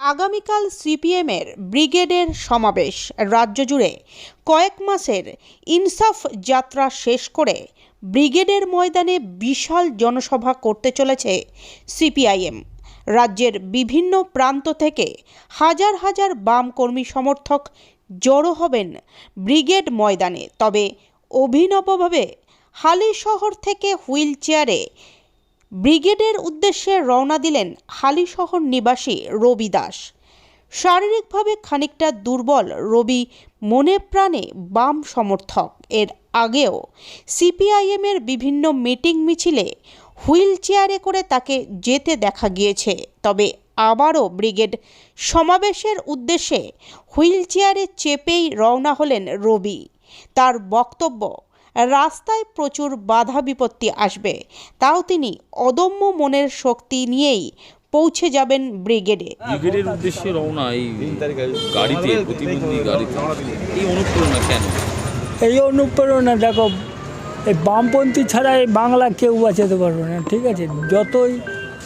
আগামীকাল সিপিএমের ব্রিগেডের সমাবেশ রাজ্য জুড়ে। কয়েক মাসের ইনসাফ যাত্রা শেষ করে ব্রিগেডের ময়দানে বিশাল জনসভা করতে চলেছে সিপিআইএম। রাজ্যের বিভিন্ন প্রান্ত থেকে হাজার হাজার বাম কর্মী সমর্থক জড়ো হবেন ব্রিগেড ময়দানে। তবে অভিনবভাবে হালি শহর থেকে হুইল চেয়ারে ব্রিগেডের উদ্দেশ্যে রওনা দিলেন হালিশহর নিবাসী রবি দাস। শারীরিকভাবে খানিকটা দুর্বল রবি মনে প্রাণে বাম সমর্থক। এর আগেও সিপিআইএমের বিভিন্ন মিটিং মিছিলে হুইল চেয়ারে করে তাকে যেতে দেখা গিয়েছে। তবে আবারও ব্রিগেড সমাবেশের উদ্দেশ্যে হুইল চেয়ারে চেপেই রওনা হলেন রবি। তার বক্তব্য রাস্তায় প্রচুর বাধা বিপত্তি আসবে। তাও তিনি অদম্য মনের শক্তি নিয়েই পৌঁছে যাবেন ব্রিগেডে। ব্রিগেডের উদ্দেশ্যে রওনা এই গাড়িতে প্রতিবন্ধী গাড়িতে। এই অনুপ্রেরণা কেন? এই অনুপ্রেরণা দেখো এই বামপন্থী ছাড়া এই বাংলা কেউ বাঁচাতে পারবে না ঠিক আছে? যতই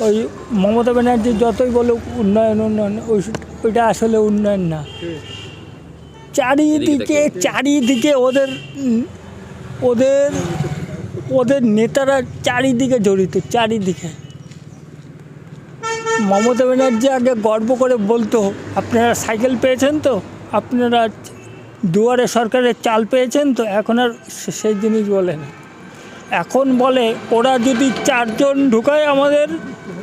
ওই মমতা ব্যানার্জি যতই বলুক উন্নয়ন উন্নয়ন ওই ওইটা আসলে উন্নয়ন না। চারিদিকে চারিদিকে ওদের ওদের ওদের নেতারা চারিদিকে জড়িত চারিদিকে। মমতা ব্যানার্জি আগে গর্ব করে বলতো আপনারা সাইকেল পেয়েছেন তো? আপনারা দুয়ারে সরকারের চাল পেয়েছেন তো? এখন আর সেই জিনিস বলে না। এখন বলে ওরা যদি চারজন ঢুকায় আমাদের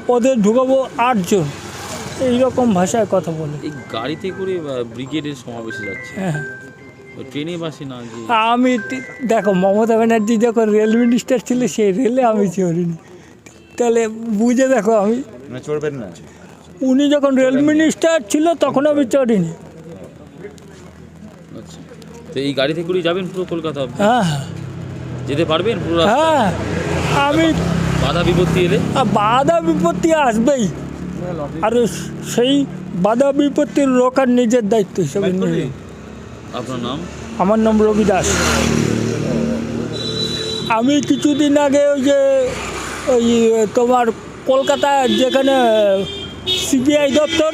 ওদের ঢুকাবো আটজন। এইরকম ভাষায় কথা বলে। এই গাড়িতে করে ব্রিগেডের সমাবেশে যাচ্ছে। হ্যাঁ। ট্রেনে বাসে না আমি দেখো মমতা ব্যানার্জি যখন রেল মিনিস্টার ছিল সেই রেলে আমি চড়িনি। তাহলে বুঝে দেখো আমি চড়বেন না। উনি যখন রেল মিনিস্টার ছিল তখন আমি চড়িনি। আচ্ছা। তো এই গাড়িতে করে যাবেন পুরো কলকাতা হ্যাঁ হ্যাঁ। যেতে পারবেন পুরো হ্যাঁ আমি বাধা বিপত্তি এলে? আর বাধা বিপত্তি আসবেই। আর সেই বাধা বিপত্তির রোকার নিজের দায়িত্ব হিসেবে নিয়ে আপনার নাম? আমার নাম রবি দাস। আমি কিছুদিন আগে ওই যে ওই তোমার কলকাতায় যেখানে সিবিআই দপ্তর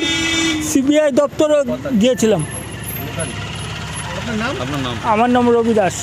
সিবিআই দপ্তরে গিয়েছিলাম। আমার নাম রবি দাস।